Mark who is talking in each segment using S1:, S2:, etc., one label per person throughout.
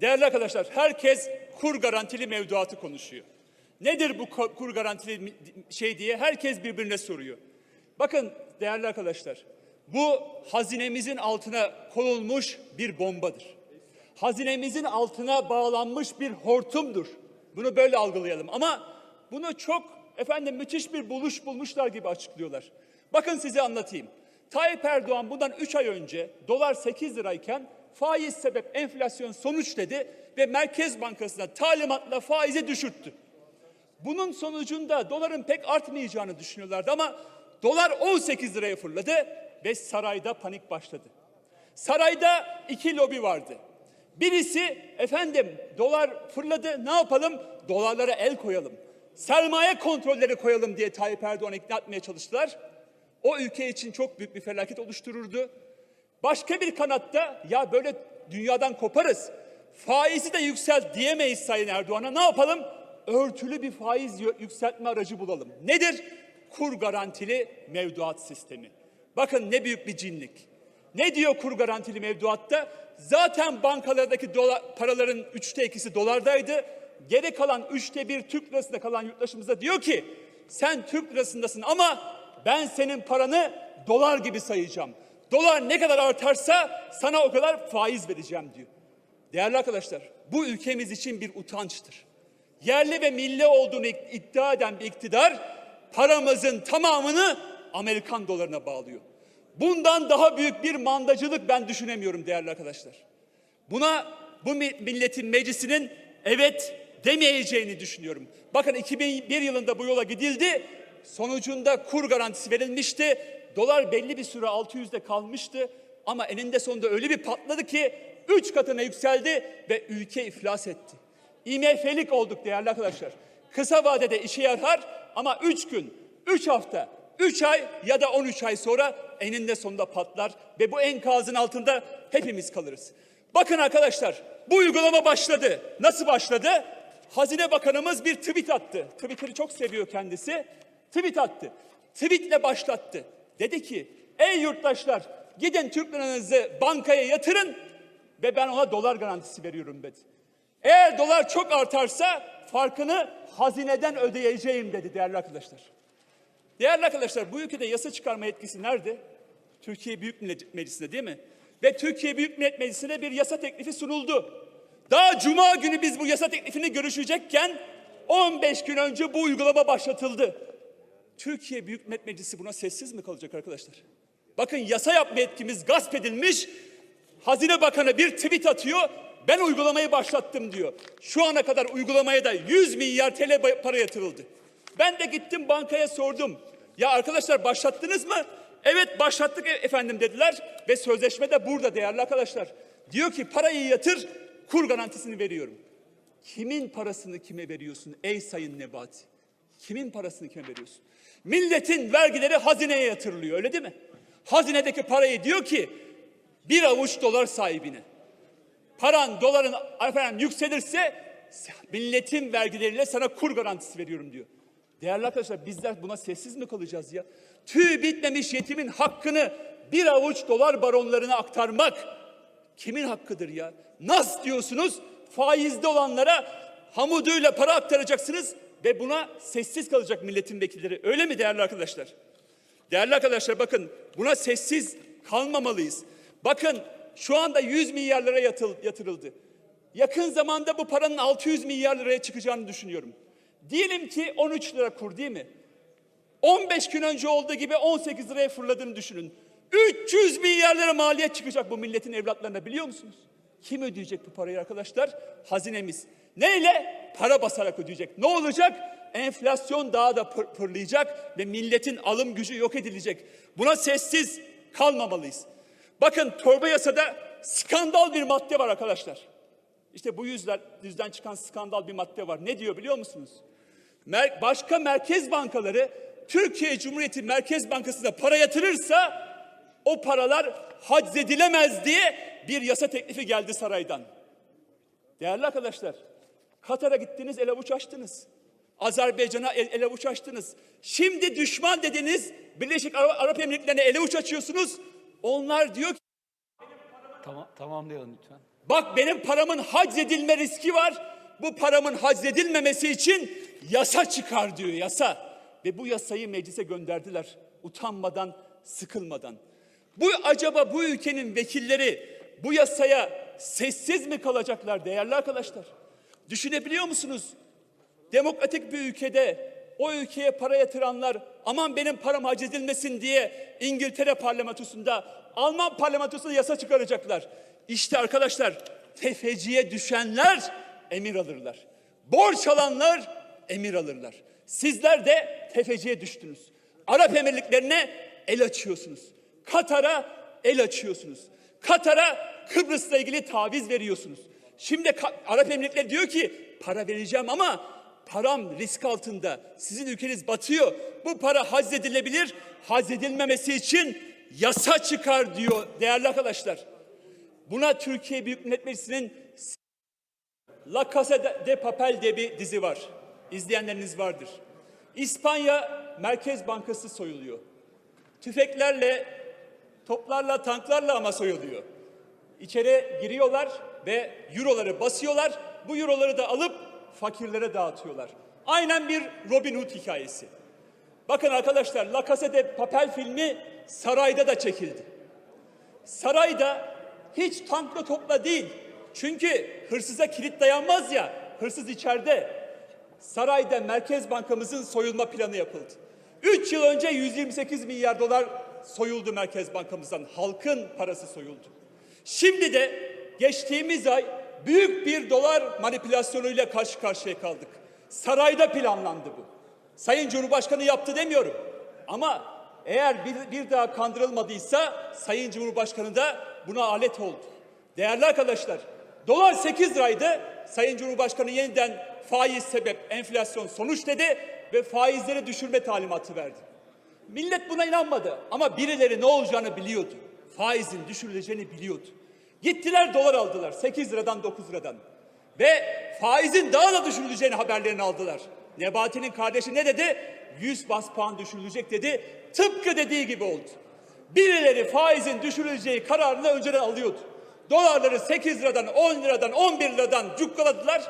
S1: Değerli arkadaşlar, herkes kur garantili mevduatı konuşuyor. Nedir bu kur garantili şey diye herkes birbirine soruyor. Bakın değerli arkadaşlar, bu hazinemizin altına konulmuş bir bombadır. Hazinemizin altına bağlanmış bir hortumdur. Bunu böyle algılayalım ama bunu çok efendim müthiş bir buluş bulmuşlar gibi açıklıyorlar. Bakın size anlatayım. Tayyip Erdoğan bundan 3 ay önce dolar 8 lirayken faiz sebep enflasyon sonuç dedi ve Merkez Bankası'na talimatla faizi düşürttü. Bunun sonucunda doların pek artmayacağını düşünüyorlardı ama dolar 18 liraya fırladı ve sarayda panik başladı. Sarayda iki lobi vardı. Birisi efendim dolar fırladı ne yapalım? Dolarlara el koyalım. Sermaye kontrolleri koyalım diye Tayyip Erdoğan'ı ikna etmeye çalıştılar. O ülke için çok büyük bir felaket oluştururdu. Başka bir kanatta ya böyle dünyadan koparız. Faizi de yükselt diyemeyiz Sayın Erdoğan'a. Ne yapalım? Örtülü bir faiz yükseltme aracı bulalım. Nedir? Kur garantili mevduat sistemi. Bakın ne büyük bir cinlik. Ne diyor kur garantili mevduatta? Zaten bankalardaki dolar, paraların üçte ikisi dolardaydı. Geri kalan üçte bir Türk lirasında kalan yurttaşımıza diyor ki sen Türk lirasındasın ama ben senin paranı dolar gibi sayacağım. Dolar ne kadar artarsa sana o kadar faiz vereceğim diyor. Değerli arkadaşlar bu ülkemiz için bir utançtır. Yerli ve milli olduğunu iddia eden bir iktidar paramızın tamamını Amerikan dolarına bağlıyor. Bundan daha büyük bir mandacılık ben düşünemiyorum değerli arkadaşlar. Buna bu mi- milletin meclisinin evet demeyeceğini düşünüyorum. Bakın 2001 yılında bu yola gidildi. Sonucunda kur garantisi verilmişti. Dolar belli bir süre 600'de kalmıştı. Ama eninde sonunda öyle bir patladı ki 3 katına yükseldi ve ülke iflas etti. IMF'lik olduk değerli arkadaşlar. Kısa vadede işe yarar ama 3 gün, 3 hafta, 3 ay ya da 13 ay sonra eninde sonunda patlar ve bu enkazın altında hepimiz kalırız. Bakın arkadaşlar bu uygulama başladı. Nasıl başladı? Hazine Bakanımız bir tweet attı. Twitter'ı çok seviyor kendisi. Tweet attı. Tweetle başlattı. Dedi ki ey yurttaşlar gidin Türk liranızı bankaya yatırın ve ben ona dolar garantisi veriyorum dedi. Eğer dolar çok artarsa farkını hazineden ödeyeceğim dedi değerli arkadaşlar. Değerli arkadaşlar bu ülkede yasa çıkarma yetkisi nerede? Türkiye Büyük Millet Meclisi'nde değil mi? Ve Türkiye Büyük Millet Meclisi'ne bir yasa teklifi sunuldu. Daha cuma günü biz bu yasa teklifini görüşecekken 15 gün önce bu uygulama başlatıldı. Türkiye Büyük Millet Meclisi buna sessiz mi kalacak arkadaşlar? Bakın yasa yapma yetkimiz gasp edilmiş. Hazine Bakanı bir tweet atıyor. Ben uygulamayı başlattım diyor. Şu ana kadar uygulamaya da 100 milyar TL para yatırıldı. Ben de gittim bankaya sordum. Ya arkadaşlar başlattınız mı? Evet başlattık e- efendim dediler ve sözleşme de burada değerli arkadaşlar. Diyor ki parayı yatır, kur garantisini veriyorum. Kimin parasını kime veriyorsun ey sayın Nebati? Kimin parasını kime veriyorsun? Milletin vergileri hazineye yatırılıyor öyle değil mi? Hazinedeki parayı diyor ki bir avuç dolar sahibine. Paran doların efendim yükselirse milletin vergileriyle sana kur garantisi veriyorum diyor. Değerli arkadaşlar bizler buna sessiz mi kalacağız ya? Tüy bitmemiş yetimin hakkını bir avuç dolar baronlarına aktarmak kimin hakkıdır ya? Nas diyorsunuz faizde olanlara hamuduyla para aktaracaksınız ve buna sessiz kalacak milletin vekilleri. Öyle mi değerli arkadaşlar? Değerli arkadaşlar bakın buna sessiz kalmamalıyız. Bakın şu anda 100 milyar lira yatırıldı. Yakın zamanda bu paranın 600 milyar liraya çıkacağını düşünüyorum. Diyelim ki 13 lira kur değil mi? 15 gün önce olduğu gibi 18 liraya fırladığını düşünün. 300 milyar lira maliyet çıkacak bu milletin evlatlarına biliyor musunuz? Kim ödeyecek bu parayı arkadaşlar? Hazinemiz. Neyle? Para basarak ödeyecek. Ne olacak? Enflasyon daha da pır- pırlayacak ve milletin alım gücü yok edilecek. Buna sessiz kalmamalıyız. Bakın torba yasada skandal bir madde var arkadaşlar. İşte bu yüzden, yüzden çıkan skandal bir madde var. Ne diyor biliyor musunuz? Mer- başka merkez bankaları Türkiye Cumhuriyeti Merkez Bankası'na para yatırırsa o paralar haczedilemez diye bir yasa teklifi geldi saraydan. Değerli arkadaşlar, Katar'a gittiniz, el avuç açtınız. Azerbaycan'a el, el avuç açtınız. Şimdi düşman dediniz, Birleşik Arap, Arap Emirlikleri'ne el avuç açıyorsunuz. Onlar diyor ki
S2: Tamam, tamamlayalım lütfen.
S1: Bak benim paramın haczedilme riski var. Bu paramın haczedilmemesi için yasa çıkar diyor yasa. Ve bu yasayı meclise gönderdiler. Utanmadan, sıkılmadan. Bu acaba bu ülkenin vekilleri bu yasaya sessiz mi kalacaklar değerli arkadaşlar? Düşünebiliyor musunuz? Demokratik bir ülkede o ülkeye para yatıranlar aman benim param haczedilmesin diye İngiltere parlamentosunda, Alman parlamentosunda yasa çıkaracaklar. İşte arkadaşlar tefeciye düşenler emir alırlar. Borç alanlar emir alırlar. Sizler de tefeciye düştünüz. Arap Emirlikleri'ne el açıyorsunuz. Katar'a el açıyorsunuz. Katar'a Kıbrıs'la ilgili taviz veriyorsunuz. Şimdi Arap Emirlikleri diyor ki para vereceğim ama param risk altında. Sizin ülkeniz batıyor. Bu para haczedilebilir. Haczedilmemesi için yasa çıkar diyor değerli arkadaşlar. Buna Türkiye Büyük Millet Meclisi'nin La Casa de Papel diye bir dizi var. İzleyenleriniz vardır. İspanya Merkez Bankası soyuluyor. Tüfeklerle, toplarla, tanklarla ama soyuluyor. İçeri giriyorlar ve euroları basıyorlar. Bu euroları da alıp fakirlere dağıtıyorlar. Aynen bir Robin Hood hikayesi. Bakın arkadaşlar La Casa de Papel filmi sarayda da çekildi. Sarayda hiç tankla topla değil. Çünkü hırsıza kilit dayanmaz ya. Hırsız içeride. Sarayda Merkez Bankamızın soyulma planı yapıldı. 3 yıl önce 128 milyar dolar soyuldu Merkez Bankamızdan. Halkın parası soyuldu. Şimdi de geçtiğimiz ay büyük bir dolar manipülasyonuyla karşı karşıya kaldık. Sarayda planlandı bu. Sayın Cumhurbaşkanı yaptı demiyorum. Ama eğer bir, bir daha kandırılmadıysa Sayın Cumhurbaşkanı da buna alet oldu. Değerli arkadaşlar, dolar 8 liraydı. Sayın Cumhurbaşkanı yeniden faiz sebep enflasyon sonuç dedi ve faizleri düşürme talimatı verdi. Millet buna inanmadı ama birileri ne olacağını biliyordu. Faizin düşürüleceğini biliyordu. Gittiler dolar aldılar 8 liradan 9 liradan. Ve faizin daha da düşürüleceğini haberlerini aldılar. Nebati'nin kardeşi ne dedi? 100 bas puan düşürülecek dedi. Tıpkı dediği gibi oldu. Birileri faizin düşürüleceği kararını önceden alıyordu. Dolarları 8 liradan, 10 liradan, 11 liradan cukkaladılar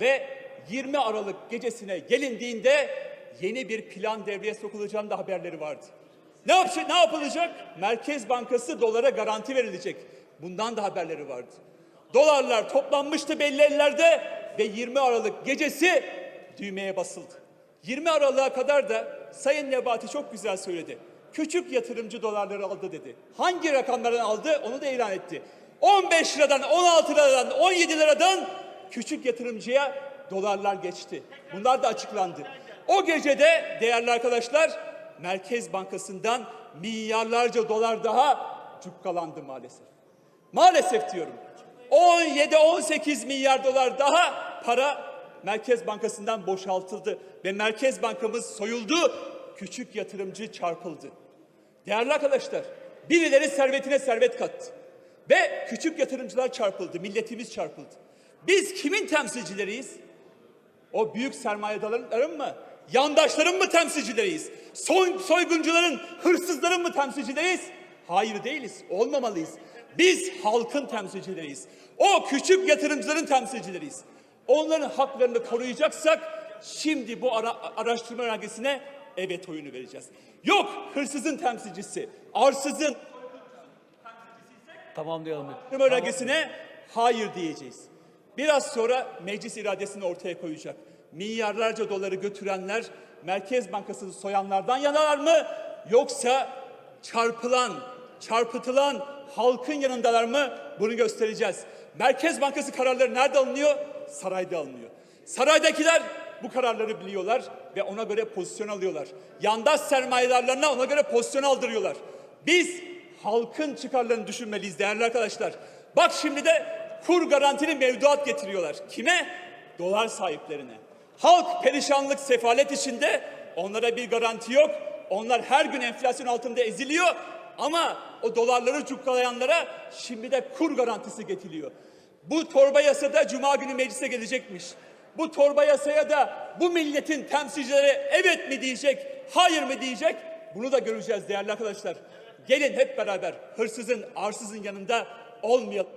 S1: ve 20 Aralık gecesine gelindiğinde yeni bir plan devreye sokulacağının da haberleri vardı. Ne, yapacak, ne yapılacak? Merkez Bankası dolara garanti verilecek. Bundan da haberleri vardı. Dolarlar toplanmıştı belli ellerde ve 20 Aralık gecesi düğmeye basıldı. 20 Aralık'a kadar da Sayın Nebati çok güzel söyledi. Küçük yatırımcı dolarları aldı dedi. Hangi rakamlardan aldı onu da ilan etti. 15 liradan, 16 liradan, 17 liradan küçük yatırımcıya dolarlar geçti. Bunlar da açıklandı. O gecede değerli arkadaşlar Merkez Bankası'ndan milyarlarca dolar daha cukkalandı maalesef. Maalesef diyorum. 17-18 milyar dolar daha para Merkez Bankası'ndan boşaltıldı ve Merkez Bankamız soyuldu, küçük yatırımcı çarpıldı. Değerli arkadaşlar, birileri servetine servet kattı ve küçük yatırımcılar çarpıldı, milletimiz çarpıldı. Biz kimin temsilcileriyiz? O büyük sermayedarların mı? Yandaşların mı temsilcileriyiz? Soy, soyguncuların, hırsızların mı temsilcileriyiz? Hayır değiliz, olmamalıyız. Biz halkın temsilcileriyiz. O küçük yatırımcıların temsilcileriyiz. Onların haklarını koruyacaksak şimdi bu ara, araştırma önergesine evet oyunu vereceğiz. Yok hırsızın temsilcisi, arsızın
S2: Tamamlayalım.
S1: Araştırma önergesine hayır diyeceğiz. Biraz sonra meclis iradesini ortaya koyacak. Milyarlarca doları götürenler Merkez Bankası'nı soyanlardan yanalar mı? Yoksa çarpılan, çarpıtılan halkın yanındalar mı? Bunu göstereceğiz. Merkez Bankası kararları nerede alınıyor? Sarayda alınıyor. Saraydakiler bu kararları biliyorlar ve ona göre pozisyon alıyorlar. Yandaş sermayedarlarına ona göre pozisyon aldırıyorlar. Biz halkın çıkarlarını düşünmeliyiz değerli arkadaşlar. Bak şimdi de kur garantili mevduat getiriyorlar. Kime? Dolar sahiplerine. Halk perişanlık, sefalet içinde onlara bir garanti yok. Onlar her gün enflasyon altında eziliyor ama o dolarları cukkalayanlara şimdi de kur garantisi getiriyor. Bu torba yasada cuma günü meclise gelecekmiş. Bu torba yasaya da bu milletin temsilcileri evet mi diyecek, hayır mı diyecek? Bunu da göreceğiz değerli arkadaşlar. Gelin hep beraber hırsızın, arsızın yanında olmayalım.